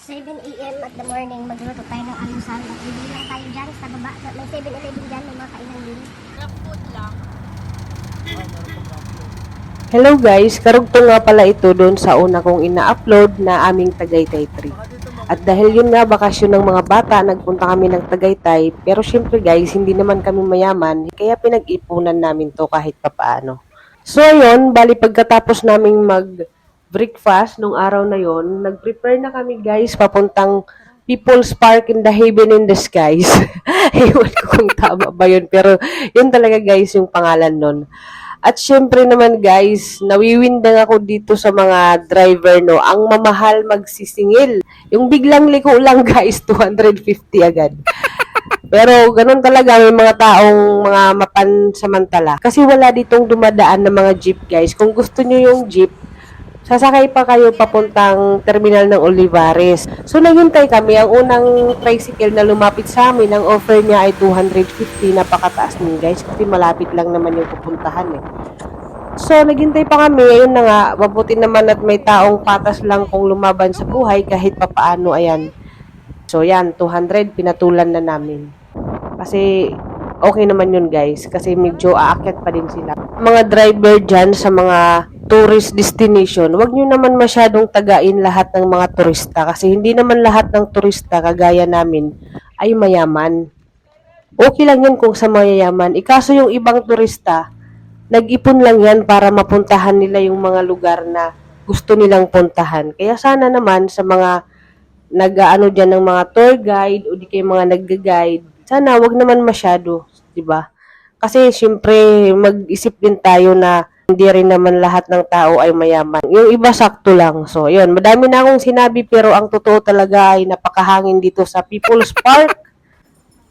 7 a.m. at the morning, magluto tayo ng almusal. At bibili lang tayo dyan sa baba. May 7-Eleven dyan, may mga kainan din. food lang. Hello guys, karugtong nga pala ito doon sa una kong ina-upload na aming Tagaytay trip. At dahil yun nga bakasyon ng mga bata, nagpunta kami ng Tagaytay. Pero syempre guys, hindi naman kami mayaman, kaya pinag-ipunan namin to kahit papaano. So yun, bali pagkatapos naming mag breakfast nung araw na yon, nag-prepare na kami guys papuntang People's Park in the Haven in the Skies. Ewan ko kung tama ba yun, pero yun talaga guys yung pangalan nun. At syempre naman guys, nawiwindang ako dito sa mga driver no, ang mamahal magsisingil. Yung biglang liko lang guys, 250 agad. Pero ganun talaga may mga taong mga mapansamantala. Kasi wala ditong dumadaan na mga jeep guys. Kung gusto nyo yung jeep, sasakay pa kayo papuntang terminal ng Olivares. So naghintay kami, ang unang tricycle na lumapit sa amin, ang offer niya ay 250, napakataas nun guys, kasi malapit lang naman yung pupuntahan eh. So naghintay pa kami, ayun na nga, mabuti naman at may taong patas lang kung lumaban sa buhay kahit papaano, ayan. So yan, 200, pinatulan na namin. Kasi okay naman yun guys, kasi medyo aakyat pa din sila. Mga driver dyan sa mga tourist destination, wag nyo naman masyadong tagain lahat ng mga turista kasi hindi naman lahat ng turista kagaya namin ay mayaman. Okay lang yun kung sa mayayaman. Ikaso yung ibang turista, nag-ipon lang yan para mapuntahan nila yung mga lugar na gusto nilang puntahan. Kaya sana naman sa mga nag-ano diyan ng mga tour guide o di kay mga nagga-guide, sana wag naman masyado, 'di ba? Kasi syempre mag-isip din tayo na hindi rin naman lahat ng tao ay mayaman. Yung iba sakto lang. So, yun. Madami na akong sinabi pero ang totoo talaga ay napakahangin dito sa People's Park.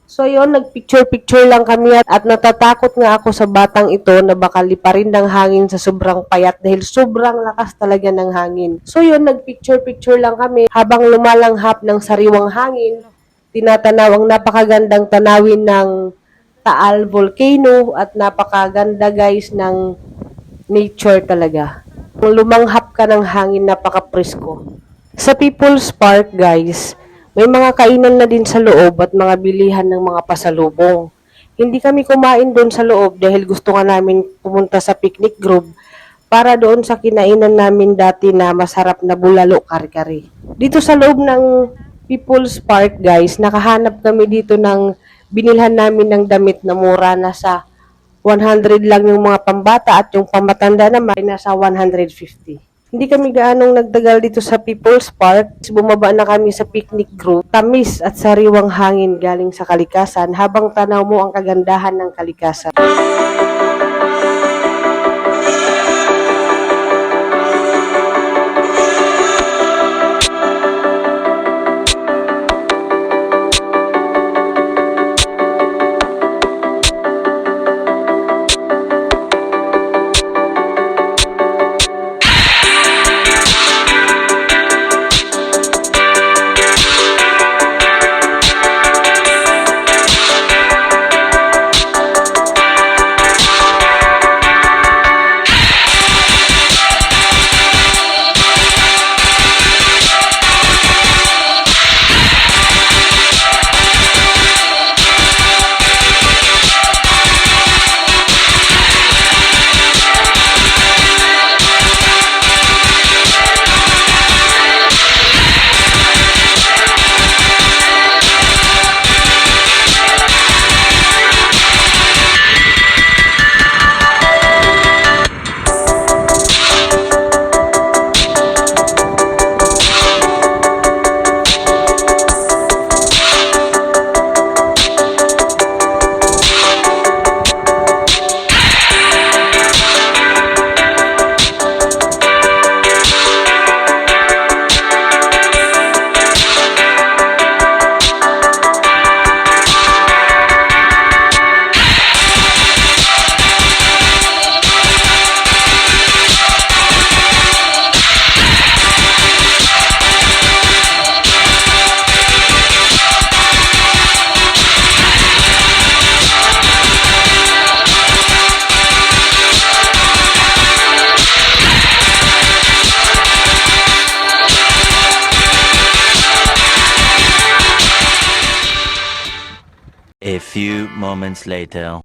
So, yun. Nagpicture-picture lang kami at, at natatakot nga ako sa batang ito na baka liparin ng hangin sa sobrang payat dahil sobrang lakas talaga ng hangin. So, yun. Nagpicture-picture lang kami habang lumalanghap ng sariwang hangin. Tinatanaw ang napakagandang tanawin ng Taal Volcano at napakaganda guys ng nature talaga. Lumanghap ka ng hangin, napaka-presko. Sa People's Park, guys, may mga kainan na din sa loob at mga bilihan ng mga pasalubong. Hindi kami kumain doon sa loob dahil gusto nga namin pumunta sa picnic group para doon sa kinainan namin dati na masarap na bulalo kari-kari. Dito sa loob ng People's Park, guys, nakahanap kami dito ng binilhan namin ng damit na mura na sa 100 lang yung mga pambata at yung pamatanda naman ay nasa 150. Hindi kami gaanong nagdagal dito sa People's Park. Bumaba na kami sa picnic group. Tamis at sariwang hangin galing sa kalikasan habang tanaw mo ang kagandahan ng kalikasan. Few moments later.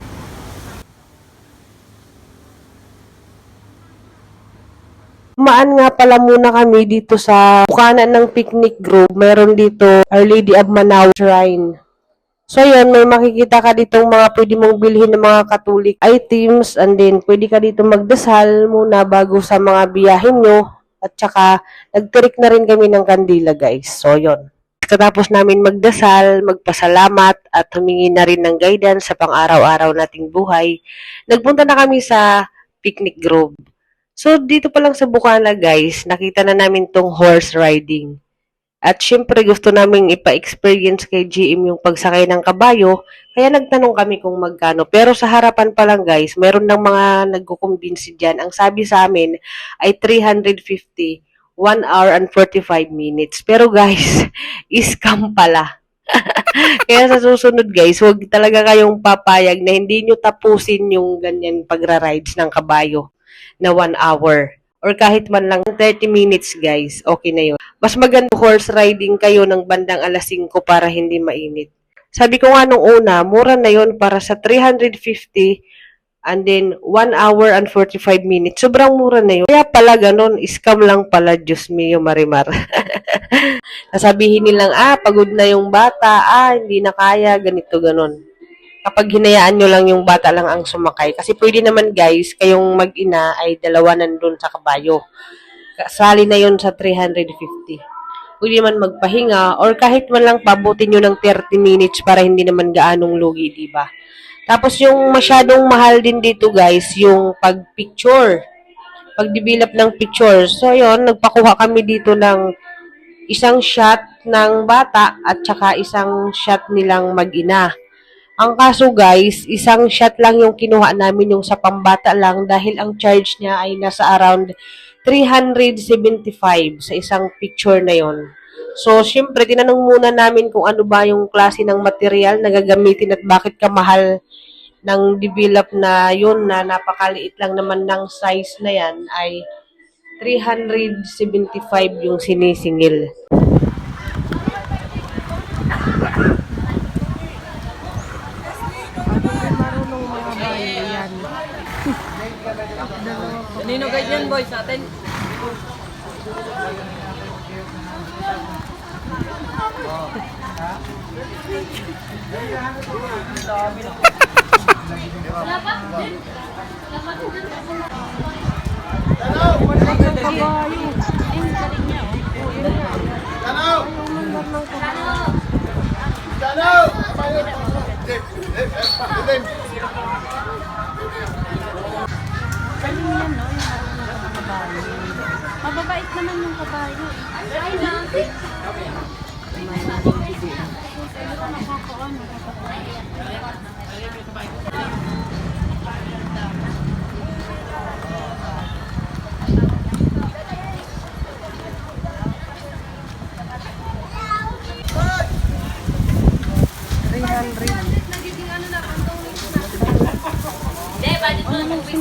Maan nga pala muna kami dito sa bukanan ng picnic group. Meron dito Our Lady of Manaw Shrine. So yun, may makikita ka ditong mga pwede mong bilhin ng mga Catholic items and then pwede ka dito magdasal muna bago sa mga biyahin nyo. At saka, nagtirik na rin kami ng kandila guys. So yun. Katapos namin magdasal, magpasalamat at humingi na rin ng guidance sa pang-araw-araw nating buhay, nagpunta na kami sa picnic grove. So, dito pa lang sa Bukana, guys, nakita na namin tong horse riding. At syempre, gusto naming ipa-experience kay GM yung pagsakay ng kabayo, kaya nagtanong kami kung magkano. Pero sa harapan pa lang, guys, meron ng mga nagkukumbinsi dyan. Ang sabi sa amin ay 350, 1 hour and 45 minutes. Pero guys, scam pala. Kaya sa susunod guys, huwag talaga kayong papayag na hindi nyo tapusin yung ganyan pagra-rides ng kabayo na 1 hour. Or kahit man lang 30 minutes guys, okay na yun. Mas maganda horse riding kayo ng bandang alas 5 para hindi mainit. Sabi ko nga nung una, mura na yun para sa 350 and then 1 hour and 45 minutes. Sobrang mura na yun. Kaya pala ganun, scam lang pala, Diyos mio marimar. Sasabihin nilang, ah, pagod na yung bata, ah, hindi na kaya, ganito, ganon. Kapag hinayaan nyo lang yung bata lang ang sumakay. Kasi pwede naman guys, kayong mag-ina ay dalawa nandun sa kabayo. Kasali na yun sa 350. Pwede naman magpahinga or kahit man lang pabutin nyo ng 30 minutes para hindi naman gaanong lugi, di ba? Tapos yung masyadong mahal din dito guys, yung pag-picture. Pag-develop ng picture. So yon nagpakuha kami dito ng isang shot ng bata at saka isang shot nilang mag-ina. Ang kaso guys, isang shot lang yung kinuha namin yung sa pambata lang dahil ang charge niya ay nasa around 375 sa isang picture na yon. So, syempre, tinanong muna namin kung ano ba yung klase ng material na gagamitin at bakit kamahal ng develop na yun na napakaliit lang naman ng size na yan ay 375 yung sinisingil. Kanino guide yan boys sa Mababait naman yung kabayo. Mo lang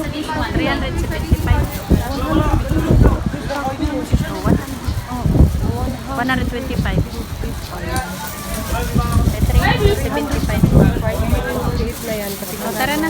sa this one. 375. 125. Eh, 375. O, tara na.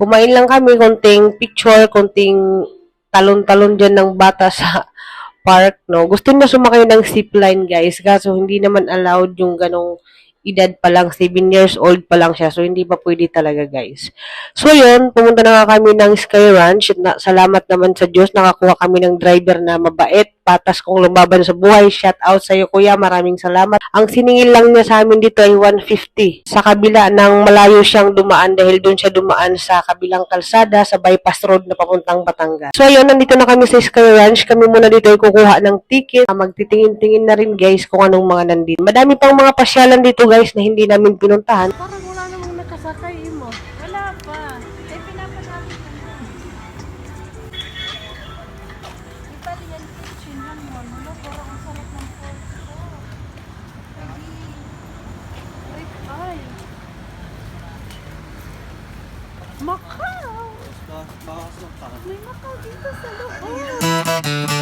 Kumain lang kami, konting picture, konting talon-talon dyan ng bata sa park, no? Gusto na sumakay ng zipline, guys, kaso hindi naman allowed yung ganong edad pa lang, 7 years old pa lang siya, so hindi pa pwede talaga, guys. So, yun, pumunta na nga kami ng Sky Ranch. Na, salamat naman sa Diyos, nakakuha kami ng driver na mabait, patas kong lumaban sa buhay. Shout out sa iyo, kuya. Maraming salamat. Ang siningil lang niya sa amin dito ay 150. Sa kabila ng malayo siyang dumaan dahil doon siya dumaan sa kabilang kalsada sa bypass road na papuntang Batangas. So, ayun, nandito na kami sa Sky Ranch. Kami muna dito ay kukuha ng ticket. Ah, Magtitingin-tingin na rin, guys, kung anong mga nandito. Madami pang mga pasyalan dito, guys, na hindi namin pinuntahan. Parang dito sa loob.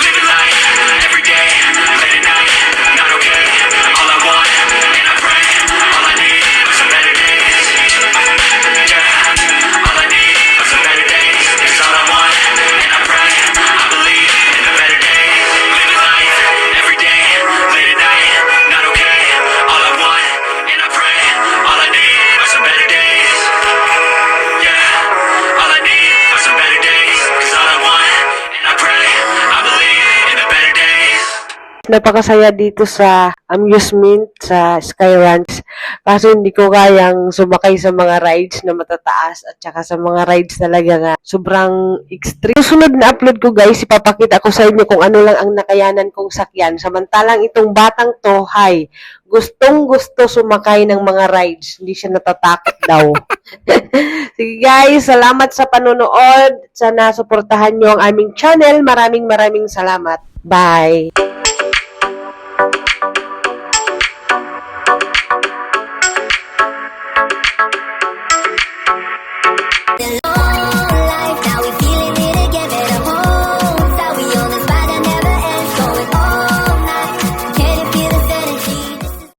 Living life uh, every day, uh, late at night, uh, not okay. Napakasaya dito sa amusement sa Sky Ranch. Kaso hindi ko kayang sumakay sa mga rides na matataas at saka sa mga rides talaga nga sobrang extreme. Susunod na upload ko guys, ipapakita ko sa inyo kung ano lang ang nakayanan kong sakyan. Samantalang itong batang to, hi, gustong gusto sumakay ng mga rides. Hindi siya natatakot daw. Sige guys, salamat sa panonood. Sana suportahan nyo ang aming channel. Maraming maraming salamat. Bye!